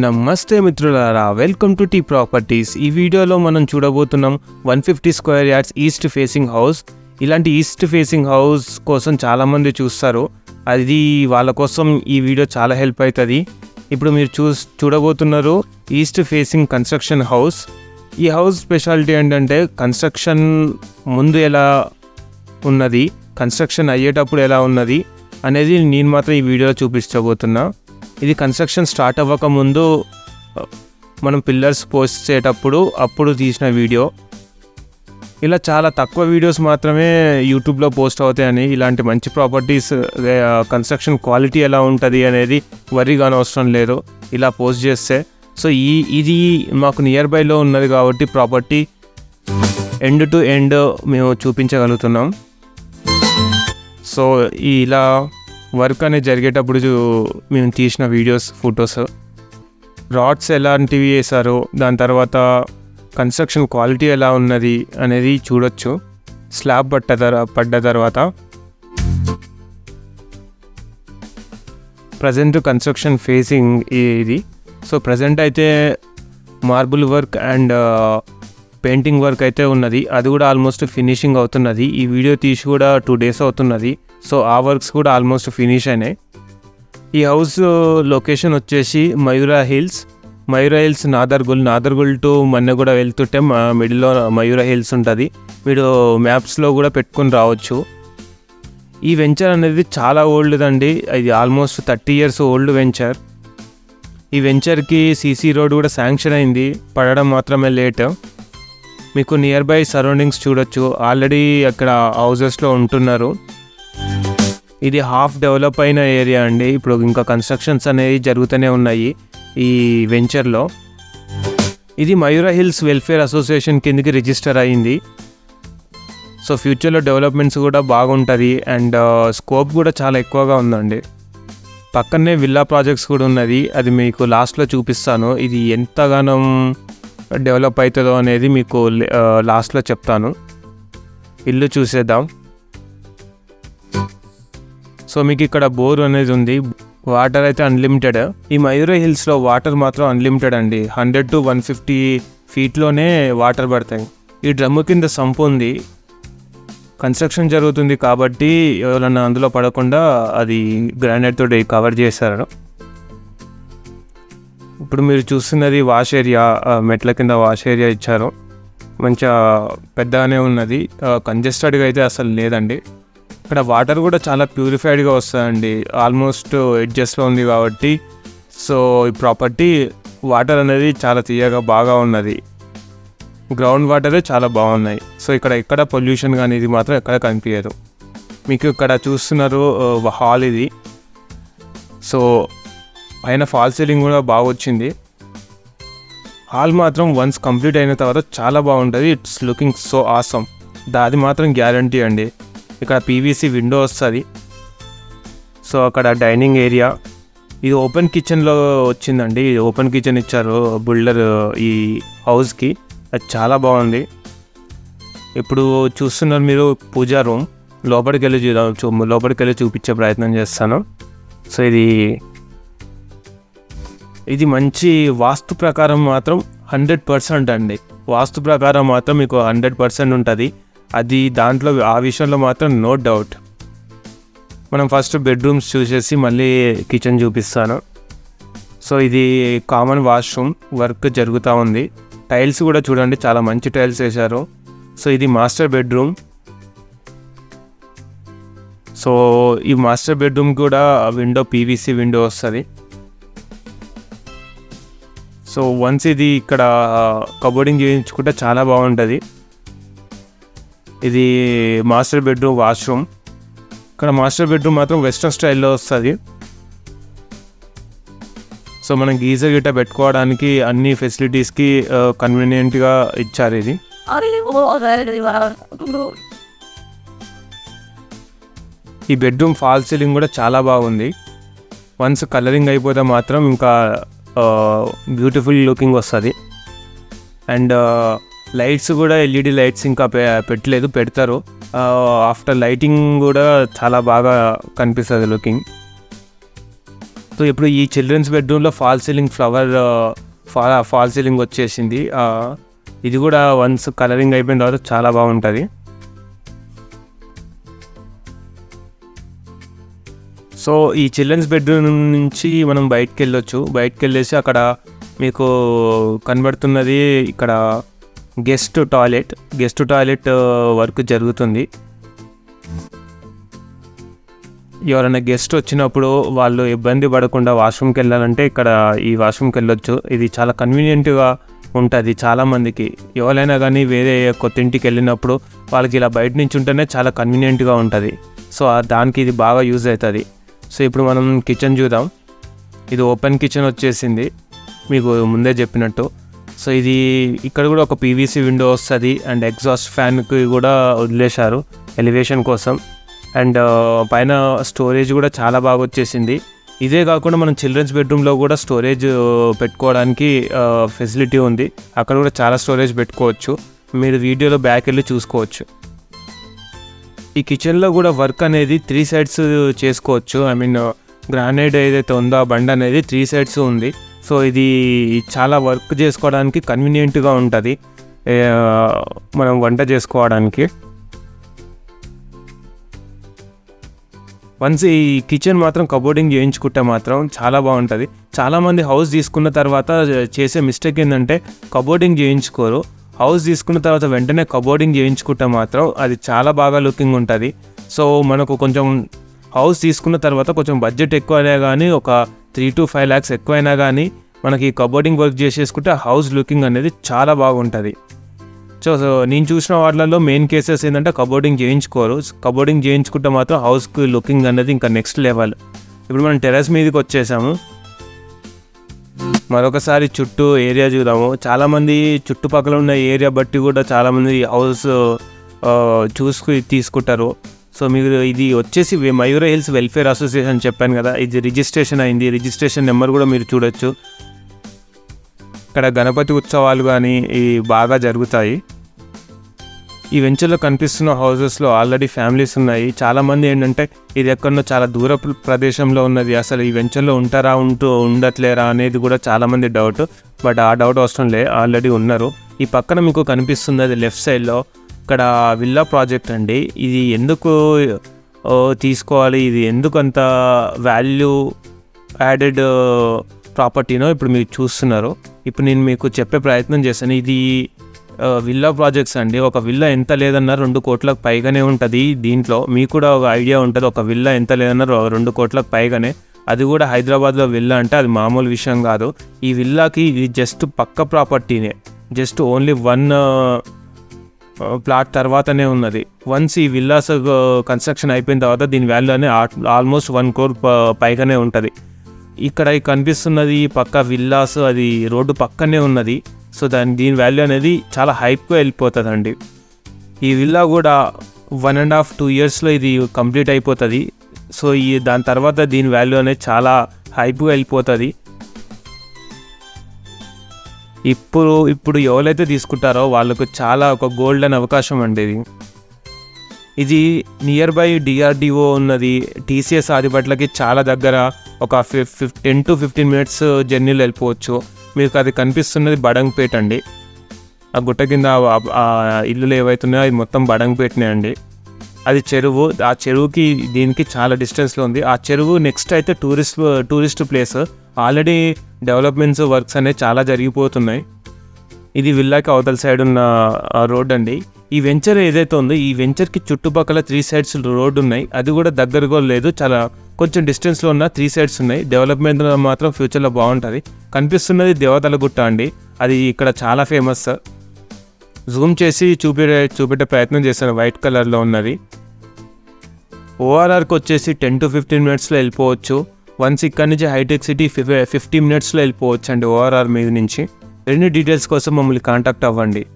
నమస్తే మిత్రులారా welcome to tea properties ఈ వీడియోలో మనం చూడబోతున్నాం one fifty square yards east facing house. ఇలాంటి ఈస్ట్ ఫేసింగ్ హౌస్ కోసం చాలామంది చూస్తారు. అది వాళ్ళ కోసం ఈ వీడియో చాలా హెల్ప్ అవుతుంది ఇప్పుడు మీరు చూ చూడబోతున్నారు ఈస్ట్ ఫేసింగ్ కన్స్ట్రక్షన్ హౌస్. ఈ హౌస్ స్పెషాలిటీ ఏంటంటే కన్స్ట్రక్షన్ ముందు ఎలా ఉన్నది కన్స్ట్రక్షన్ అయ్యేటప్పుడు ఎలా ఉన్నది అనేది నేను మాత్రం ఈ వీడియోలో చూపించబోతున్నా. ఇది కన్స్ట్రక్షన్ స్టార్ట్ అవ్వక ముందు మనం పిల్లర్స్ పోస్ట్ చేసేటప్పుడు అప్పుడు తీసిన వీడియో ఇలా చాలా తక్కువ వీడియోస్ మాత్రమే యూట్యూబ్లో పోస్ట్ అవుతాయని ఇలాంటి మంచి ప్రాపర్టీస్ కన్స్ట్రక్షన్ క్వాలిటీ ఎలా ఉంటుంది అనేది వరి అవసరం లేదు. ఇలా పోస్ట్ చేస్తే సో ఈ ఇది మాకు నియర్ బైలో ఉన్నది కాబట్టి ప్రాపర్టీ ఎండ్ టు ఎండ్ మేము చూపించగలుగుతున్నాం. సో ఇలా వర్క్ అనేది జరిగేటప్పుడు మేము తీసిన వీడియోస్ ఫొటోస్ రాడ్స్ ఎలాంటివి వేశారో దాని తర్వాత కన్స్ట్రక్షన్ క్వాలిటీ ఎలా ఉన్నది అనేది చూడొచ్చు. స్లాబ్ పట్ట పడ్డ తర్వాత ప్రజెంట్ కన్స్ట్రక్షన్ ఫేసింగ్ ఇది. సో ప్రజెంట్ అయితే marble work and painting work అయితే ఉన్నది. అది కూడా ఆల్మోస్ట్ ఫినిషింగ్ అవుతున్నది. ఈ వీడియో తీసి కూడా టూ డేస్ అవుతున్నది. సో ఆ వర్క్స్ కూడా ఆల్మోస్ట్ ఫినిష్ అయినాయి. ఈ హౌస్ లొకేషన్ వచ్చేసి Mayura Hills. Mayura Hills Nadergul Nadergul to Manneguda వెళ్తుంటే మా మిడిల్లో మయూరా హిల్స్ ఉంటుంది. మీరు మ్యాప్స్లో కూడా పెట్టుకొని రావచ్చు. ఈ వెంచర్ అనేది చాలా ఓల్డ్ అండి ఇది almost thirty years old venture. ఈ వెంచర్కి సీసీ రోడ్ కూడా శాంక్షన్ అయింది. పడడం మాత్రమే లేట్. మీకు నియర్ బై సరౌండింగ్స్ చూడొచ్చు. ఆల్రెడీ అక్కడ హౌజెస్లో ఉంటున్నారు. ఇది హాఫ్ డెవలప్ అయిన ఏరియా అండి. ఇప్పుడు ఇంకా కన్స్ట్రక్షన్స్ అనేవి జరుగుతూనే ఉన్నాయి ఈ వెంచర్లో. ఇది మయూరా హిల్స్ వెల్ఫేర్ అసోసియేషన్ కిందకి రిజిస్టర్ అయింది. సో ఫ్యూచర్లో డెవలప్మెంట్స్ కూడా బాగుంటుంది అండ్ స్కోప్ కూడా చాలా ఎక్కువగా ఉందండి. పక్కనే విల్లా ప్రాజెక్ట్స్ కూడా ఉన్నది. అది మీకు లాస్ట్లో చూపిస్తాను. ఇది ఎంతగానో డెవలప్ అవుతుందో అనేది మీకు లాస్ట్లో చెప్తాను. ఇల్లు చూసేద్దాం. సో మీకు ఇక్కడ బోర్ అనేది ఉంది. వాటర్ అయితే అన్లిమిటెడ్ ఈ మయూరా హిల్స్లో వాటర్ మాత్రం అన్లిమిటెడ్ అండి. హండ్రెడ్ టు వన్ ఫిఫ్టీ ఫీట్లోనే వాటర్ పడతాయి. ఈ డ్రమ్ము కింద సంపు ఉంది. కన్స్ట్రక్షన్ జరుగుతుంది కాబట్టి ఎవరన్నా అందులో పడకుండా అది గ్రానైట్ తోటి కవర్ చేశారు. ఇప్పుడు మీరు చూస్తున్నది వాష్ ఏరియా మెట్ల కింద వాష్ ఏరియా ఇచ్చారు. మంచిగా పెద్దగానే ఉన్నది. కంజెస్టెడ్గా అయితే అసలు లేదండి. ఇక్కడ వాటర్ కూడా చాలా ప్యూరిఫైడ్గా వస్తుందండి. ఆల్మోస్ట్ ఎడ్జస్ట్లో ఉంది కాబట్టి. సో ఈ ప్రాపర్టీ వాటర్ అనేది చాలా తీయగా బాగా ఉన్నది. గ్రౌండ్ వాటరే చాలా బాగున్నాయి. సో ఇక్కడ ఎక్కడ పొల్యూషన్ కానీ ఇది మాత్రం ఎక్కడ కనిపించదు. మీకు ఇక్కడ చూస్తున్నారు హాల్ ఇది. సో పైన ఫాల్ సీలింగ్ కూడా బాగా వచ్చింది. హాల్ మాత్రం వన్స్ కంప్లీట్ అయిన తర్వాత చాలా బాగుంటుంది. It's looking so awesome. అది మాత్రం గ్యారంటీ అండి. ఇక్కడ పీవీసీ విండో వస్తుంది. సో అక్కడ డైనింగ్ ఏరియా ఇది ఓపెన్ కిచెన్లో వచ్చిందండి. ఓపెన్ కిచెన్ ఇచ్చారు బిల్డర్ ఈ హౌస్కి అది చాలా బాగుంది. ఇప్పుడు చూస్తున్నారు మీరు పూజా రూమ్ లోపలికి వెళ్ళి చూద్దాం. చూ- లోపలికి వెళ్ళి చూపించే ప్రయత్నం చేస్తాను. సో ఇది ఇది మంచి వాస్తు ప్రకారం మాత్రం హండ్రెడ్ పర్సెంట్ అండి. వాస్తు ప్రకారం మాత్రం మీకు హండ్రెడ్ పర్సెంట్ ఉంటుంది. అది దాంట్లో ఆ విషయంలో మాత్రం నో డౌట్ మనం ఫస్ట్ బెడ్రూమ్స్ చూసేసి మళ్ళీ కిచెన్ చూపిస్తాను. సో ఇది కామన్ వాష్రూమ్ వర్క్ జరుగుతూ ఉంది. టైల్స్ కూడా చూడండి చాలా మంచి టైల్స్ వేశారు. సో ఇది మాస్టర్ బెడ్రూమ్ సో ఈ మాస్టర్ బెడ్రూమ్ కూడా విండో పీవీసీ విండో వస్తుంది. సో వన్స్ ఇది ఇక్కడ uh, కబోర్డింగ్ చేయించుకుంటే చాలా బాగుంటుంది. ఇది మాస్టర్ బెడ్రూమ్ వాష్రూమ్. ఇక్కడ మాస్టర్ బెడ్రూమ్ మాత్రం వెస్ట్రన్ స్టైల్లో వస్తుంది. సో మనం గీజర్ గిట్ట పెట్టుకోవడానికి అన్ని ఫెసిలిటీస్కి కన్వీనియంట్గా ఇచ్చారు ఇది. ఈ బెడ్రూమ్ ఫాల్ సీలింగ్ కూడా చాలా బాగుంది. వన్స్ కలరింగ్ అయిపోతే మాత్రం ఇంకా బ్యూటిఫుల్ లుకింగ్ వస్తుంది. అండ్ లైట్స్ కూడా ఎల్ఈడి లైట్స్ ఇంకా పెట్టలేదు పెడతారు. ఆఫ్టర్ లైటింగ్ కూడా చాలా బాగా కనిపిస్తుంది లుకింగ్ సో ఇప్పుడు ఈ చిల్డ్రన్స్ బెడ్రూమ్లో ఫాల్ సీలింగ్ ఫ్లవర్ ఫా ఫాల్ సీలింగ్ వచ్చేసింది. ఇది కూడా వన్స్ కలరింగ్ అయిపోయిన తర్వాత చాలా బాగుంటుంది. సో ఈ చిల్డ్రన్స్ బెడ్రూమ్ నుంచి మనం బయటకు వెళ్ళొచ్చు బయటకు వెళ్ళేసి అక్కడ మీకు కనబడుతున్నది ఇక్కడ guest toilet guest toilet work జరుగుతుంది. ఎవరైనా గెస్ట్ వచ్చినప్పుడు వాళ్ళు ఇబ్బంది పడకుండా వాష్రూమ్కి వెళ్ళాలంటే ఇక్కడ ఈ వాష్రూమ్కి వెళ్ళొచ్చు. ఇది చాలా కన్వీనియంట్గా ఉంటుంది చాలామందికి ఎవరైనా కానీ వేరే కొత్త ఇంటికి వెళ్ళినప్పుడు వాళ్ళకి ఇలా బయట నుంచి ఉంటేనే చాలా కన్వీనియంట్గా ఉంటుంది. సో దానికి ఇది బాగా యూజ్ అవుతుంది. సో ఇప్పుడు మనం కిచెన్ చూద్దాం. ఇది ఓపెన్ కిచెన్ వచ్చేసింది. మీకు ముందే చెప్పినట్టు. సో ఇది ఇక్కడ కూడా ఒక పీవీసీ విండో వస్తుంది అండ్ ఎగ్జాస్ట్ ఫ్యాన్కి కూడా వదిలేశారు ఎలివేషన్ కోసం. అండ్ uh, పైన స్టోరేజ్ కూడా చాలా బాగా వచ్చేసింది. ఇదే కాకుండా మనం చిల్డ్రన్స్ బెడ్రూమ్లో కూడా స్టోరేజ్ uh, పెట్టుకోవడానికి uh, ఫెసిలిటీ ఉంది. అక్కడ కూడా చాలా స్టోరేజ్ పెట్టుకోవచ్చు. మీరు వీడియోలో బ్యాక్ వెళ్ళి చూసుకోవచ్చు. ఈ కిచెన్లో కూడా వర్క్ అనేది త్రీ సైడ్స్ చేసుకోవచ్చు. ఐ మీన్ గ్రానైడ్ ఏదైతే ఉందో ఆ బండ్ అనేది త్రీ సైడ్స్ ఉంది. సో ఇది చాలా వర్క్ చేసుకోవడానికి కన్వీనియంట్గా ఉంటుంది. మనం వంట చేసుకోవడానికి. వన్స్ ఈ కిచెన్ మాత్రం కబోర్డింగ్ చేయించుకుంటే మాత్రం చాలా బాగుంటుంది. చాలామంది హౌస్ తీసుకున్న తర్వాత చేసే మిస్టేక్ ఏంటంటే కబోర్డింగ్ చేయించుకోరు. హౌస్ తీసుకున్న తర్వాత వెంటనే కబోర్డింగ్ చేయించుకుంటే మాత్రం అది చాలా బాగా లుకింగ్ ఉంటుంది. సో మనకు కొంచెం హౌస్ తీసుకున్న తర్వాత కొంచెం బడ్జెట్ ఎక్కువ అయినా కానీ ఒక త్రీ టు ఫైవ్ ల్యాక్స్ ఎక్కువైనా కానీ మనకి కబోర్డింగ్ వర్క్ చేసేసుకుంటే హౌస్ లుకింగ్ అనేది చాలా బాగుంటుంది. సో సో నేను చూసిన వాటిలలో మెయిన్ కేసెస్ ఏంటంటే కబోర్డింగ్ చేయించుకోరు. కబోర్డింగ్ చేయించుకుంటే మాత్రం హౌస్కి లుకింగ్ అనేది ఇంకా నెక్స్ట్ లెవెల్. ఇప్పుడు మనం టెర్రస్ మీదకి వచ్చేసాము. మరొకసారి చుట్టూ ఏరియా చూద్దాము. చాలామంది చుట్టుపక్కల ఉన్న ఏరియా బట్టి కూడా చాలామంది హౌస్ చూసుకు తీసుకుంటారు. సో మీరు ఇది వచ్చేసి మయూర హిల్స్ వెల్ఫేర్ అసోసియేషన్ చెప్పాను కదా ఇది రిజిస్ట్రేషన్ అయింది. రిజిస్ట్రేషన్ నెంబర్ కూడా మీరు చూడొచ్చు. ఇక్కడ గణపతి ఉత్సవాలు కానీ ఇవి బాగా జరుగుతాయి. ఈ వెంచర్లో కనిపిస్తున్న హౌసెస్లో ఆల్రెడీ ఫ్యామిలీస్ ఉన్నాయి. చాలామంది ఏంటంటే ఇది ఎక్కడో చాలా దూర ప్రదేశంలో ఉన్నది. అసలు ఈ వెంచర్లో ఉంటారా ఉంటూ ఉండట్లేరా అనేది కూడా చాలామంది డౌట్. బట్ ఆ డౌట్ అవసరం లే ఆల్రెడీ ఉన్నారు. ఈ పక్కన మీకు కనిపిస్తుంది అది లెఫ్ట్ సైడ్లో ఇక్కడ విల్లా ప్రాజెక్ట్ అండి. ఇది ఎందుకు తీసుకోవాలి? ఇది ఎందుకు అంత వాల్యూ యాడెడ్ ప్రాపర్టీనో ఇప్పుడు మీరు చూస్తున్నారు. ఇప్పుడు నేను మీకు చెప్పే ప్రయత్నం చేశాను. ఇది విల్లా ప్రాజెక్ట్స్ అండి. ఒక విల్లా ఎంత లేదన్నా రెండు కోట్లకు పైగానే ఉంటుంది దీంట్లో. మీకు కూడా ఒక ఐడియా ఉంటుంది. ఒక విల్లా ఎంత లేదన్నా రెండు కోట్లకు పైగానే. అది కూడా హైదరాబాద్లో విల్లా అంటే అది మామూలు విషయం కాదు. ఈ విల్లాకి ఇది జస్ట్ పక్క ప్రాపర్టీనే. జస్ట్ ఓన్లీ వన్ ప్లాట్ తర్వాతనే ఉన్నది. వన్స్ ఈ విల్లాస్ కన్స్ట్రక్షన్ అయిపోయిన తర్వాత దీని వాల్యూ అనేది ఆల్మోస్ట్ వన్ క్రోర్ పైగానే ఉంటుంది. ఇక్కడ కనిపిస్తున్నది ఈ పక్క విల్లాస్ అది రోడ్డు పక్కనే ఉన్నది. సో దాని దీని వాల్యూ అనేది చాలా హైప్గా వెళ్ళిపోతుందండి. ఈ విల్లా కూడా వన్ అండ్ హాఫ్ టూ ఇయర్స్లో ఇది కంప్లీట్ అయిపోతుంది. సో ఈ దాని తర్వాత దీని వాల్యూ అనేది చాలా హైప్గా వెళ్ళిపోతుంది. ఇప్పుడు ఇప్పుడు ఎవరైతే తీసుకుంటారో వాళ్ళకు చాలా ఒక గోల్డెన్ అవకాశం అండి ఇది. ఇది నియర్ బై డిఆర్డిఓ ఉన్నది. టీసీఎస్ ఆదిపట్లకి చాలా దగ్గర ఒక ఫిఫ్ టెన్ టు ఫిఫ్టీన్ మినిట్స్ జర్నీలో వెళ్ళిపోవచ్చు. మీకు అది కనిపిస్తున్నది బడంగ్పేట్ అండి. ఆ గుట్ట కింద ఆ- ఇల్లులు ఏవైతున్నాయో అవి మొత్తం బడంగ్పేటనే అండి. అది చెరువు ఆ చెరువుకి దీనికి చాలా డిస్టెన్స్లో ఉంది. ఆ చెరువు నెక్స్ట్ అయితే tourist tourist place already developments works అనేవి చాలా జరిగిపోతున్నాయి. ఇది విల్లాకి అవతల సైడ్ ఉన్న రోడ్ అండి. ఈ వెంచర్ ఏదైతే ఉందో ఈ వెంచర్కి చుట్టుపక్కల త్రీ సైడ్స్ రోడ్ ఉన్నాయి. అది కూడా దగ్గరగా లేదు. చాలా కొంచెం డిస్టెన్స్లో ఉన్న త్రీ సైడ్స్ ఉన్నాయి. డెవలప్మెంట్ మాత్రం ఫ్యూచర్లో బాగుంటుంది. కనిపిస్తున్నది దేవతల గుట్ట అండి. అది ఇక్కడ చాలా ఫేమస్ జూమ్ చేసి చూపెట్టే చూపెట్టే ప్రయత్నం చేశాను. వైట్ కలర్లో ఉన్నది. ఓఆర్ఆర్కి వచ్చేసి టెన్ టు ఫిఫ్టీన్ మినిట్స్లో వెళ్ళిపోవచ్చు. వన్స్ ఇక్కడ నుంచి హైటెక్ సిటీ ఫిఫ్టీ మినిట్స్లో వెళ్ళిపోవచ్చు అండి ఓఆర్ఆర్ మీద నుంచి. రెండు డీటెయిల్స్ కోసం మమ్మల్ని కాంటాక్ట్ అవ్వండి.